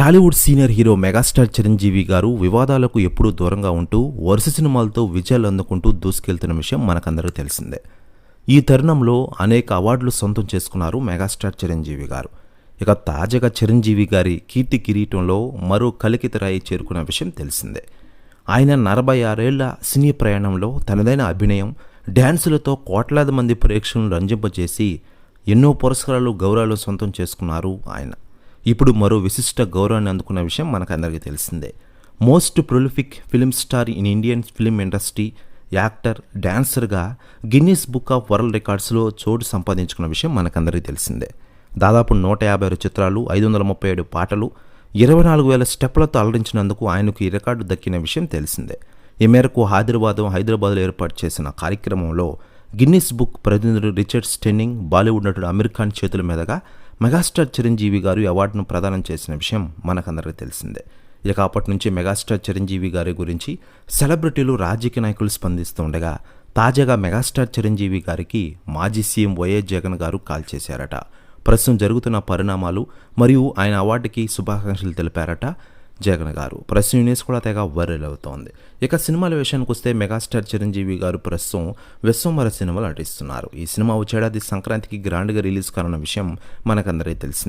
Tollywood senior hero megastar Chiranjeevi garu వివాదాలకు ఎప్పుడూ దూరంగా ఉంటూ వరుస సినిమాలతో విజయాలు అందుకుంటూ దూసుకెళ్తున్న విషయం మనకందరికీ తెలిసిందే. ఈ తరుణంలో అనేక అవార్డులు సొంతం చేసుకున్నారు మెగాస్టార్ చిరంజీవి గారు. ఇక తాజాగా చిరంజీవి గారి కీర్తి కిరీటంలో మరో కలికితరాయి చేరుకున్న విషయం తెలిసిందే. ఆయన నలభై ఆరేళ్ళ సినీ ప్రయాణంలో తనదైన అభినయం డ్యాన్సులతో కోట్లాది మంది ప్రేక్షకులను రంజింపజేసి ఎన్నో పురస్కారాలు గౌరవాలు సొంతం చేసుకున్నారు ఆయన. ఇప్పుడు మరో విశిష్ట గౌరవాన్ని అందుకున్న విషయం మనకందరికీ తెలిసిందే. Most prolific film star in Indian film industry actor డ్యాన్సర్గా Guinness book of world రికార్డ్స్లో చోటు సంపాదించుకున్న విషయం మనకందరికీ తెలిసిందే. దాదాపు నూట యాభై ఆరు చిత్రాలు ఐదు వందల ముప్పై ఏడు పాటలు ఇరవై నాలుగు వేల స్టెప్లతో అలరించినందుకు ఆయనకు ఈ రికార్డు దక్కిన విషయం తెలిసిందే. ఈ మేరకు హైదరాబాద్ హైదరాబాద్లో ఏర్పాటు చేసిన కార్యక్రమంలో గిన్నీస్ బుక్ ప్రతినిధుడు రిచర్డ్ స్టెన్నింగ్ బాలీవుడ్ నటుడు అమీర్ ఖాన్ చేతుల మీదుగా మెగాస్టార్ చిరంజీవి గారు అవార్డును ప్రదానం చేసిన విషయం మనకందరికీ తెలిసిందే. ఇక అప్పటి నుంచి మెగాస్టార్ చిరంజీవి గారి గురించి సెలబ్రిటీలు రాజకీయ నాయకులు స్పందిస్తూ ఉండగా తాజాగా మెగాస్టార్ చిరంజీవి గారికి మాజీ సీఎం వైఎస్ జగన్ గారు కాల్ చేశారట. ప్రస్తుతం జరుగుతున్న పరిణామాలు మరియు ఆయన అవార్డుకి శుభాకాంక్షలు తెలిపారట. జగన్ గారు. ప్రెస్ న్యూస్ కూడా తెగ వైరల్ అవుతోంది. ఇక సినిమాల విషయానికి వస్తే మెగాస్టార్ చిరంజీవి గారు ప్రస్తుతం విశ్వంవర సినిమాలు నటిస్తున్నారు. ఈ సినిమా వచ్చేడాది సంక్రాంతికి గ్రాండ్గా రిలీజ్ కానున్న విషయం మనకందరికీ తెలిసింది.